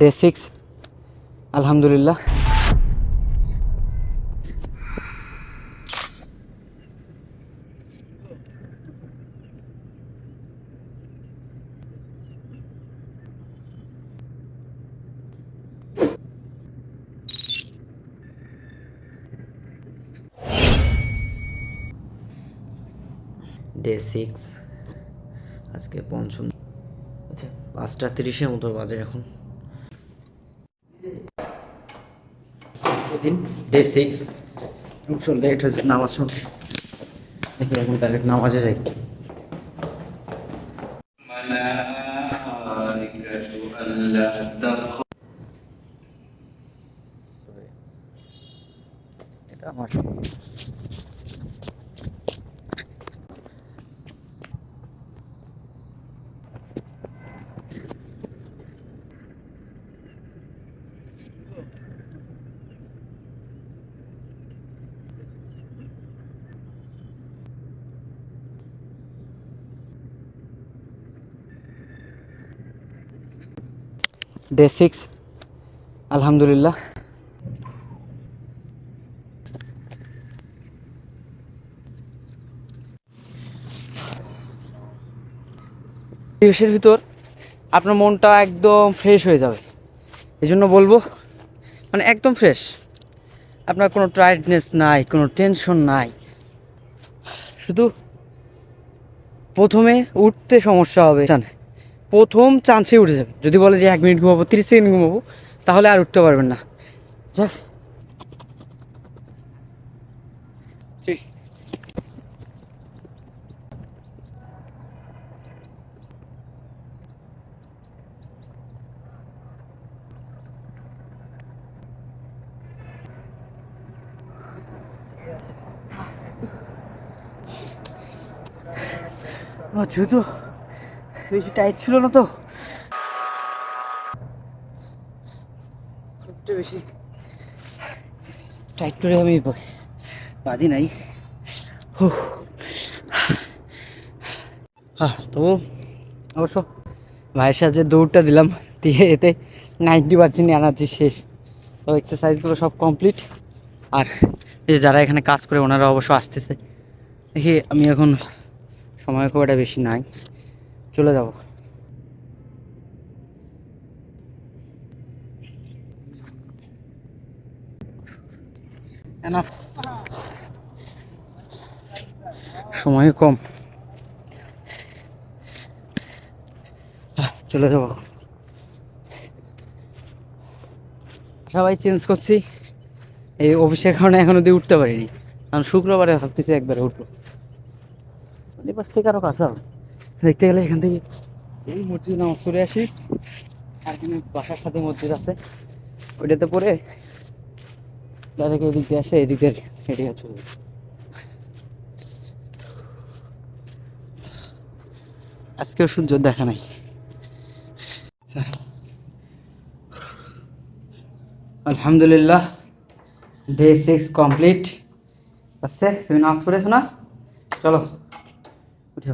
Day six আলহামদুলিল্লাহ day six আজকে পঞ্চম। আচ্ছা পাঁচটা তিরিশের মতো বাজে এখন। প্রতিদিন ডে সিক্স শুন লেট হয়েছে নামাজ শুন দেখি এখন ডাইরেক্ট নামাজে যাই। এটা আমার। ডে সিক্স আলহামদুলিল্লাহ পরিবেশের ভিতর আপনার মনটা একদম ফ্রেশ হয়ে যাবে। এই জন্য বলব মানে একদম ফ্রেশ আপনার কোনো টায়ার্ডনেস নাই, কোনো টেনশন নাই। শুধু প্রথমে উঠতে সমস্যা হবে। জান প্রথম চান্সে উঠে যাবে। যদি বলে যে এক মিনিট ঘুমাবো তিরিশ সেকেন্ড ঘুমাবো তাহলে আর উঠতে পারবেন না। যাক জুতো। বেশি টাইট ছিল না তো? একটু বেশি। টাইট করে আমি বাঁধি নাই। হ্যাঁ তো অবশ্য ভাইয়ের সাথে দৌড়টা দিলাম, দিয়ে এতে নাইনটি পার্সেন্ট এনার্জি শেষ। তো এক্সারসাইজগুলো সব কমপ্লিট আর যে যারা এখানে কাজ করে, ওনারা অবশ্য আসতেছে। দেখি আমি এখন সময় খুব একটা বেশি নাই। চলে যাব। সময় কম। চলে যাব। সবাই চেঞ্জ করছি। এই অফিসের কারণে এখন অব্দি উঠতে পারিনি। কারণ শুক্রবারে ভাবতেছি একবারে উঠবো। পাশ থেকে আরও কাছে হবে। দেখতে গেলে এখান থেকে এই মসজিদ নামাজ পড়ে আসি। আর এখানে বাসার সাথে মসজিদ আছে। ওইটাতে পরে ডাইরেক্ট এদিক দিয়ে আসে, এদিক দিয়ে হেঁটে যাই। আজকেও সূর্য দেখা নাই। আলহামদুলিল্লাহ ডে সিক্স কমপ্লিট আসছে তুমি নামাজ পড়েছো না? চলো, উঠে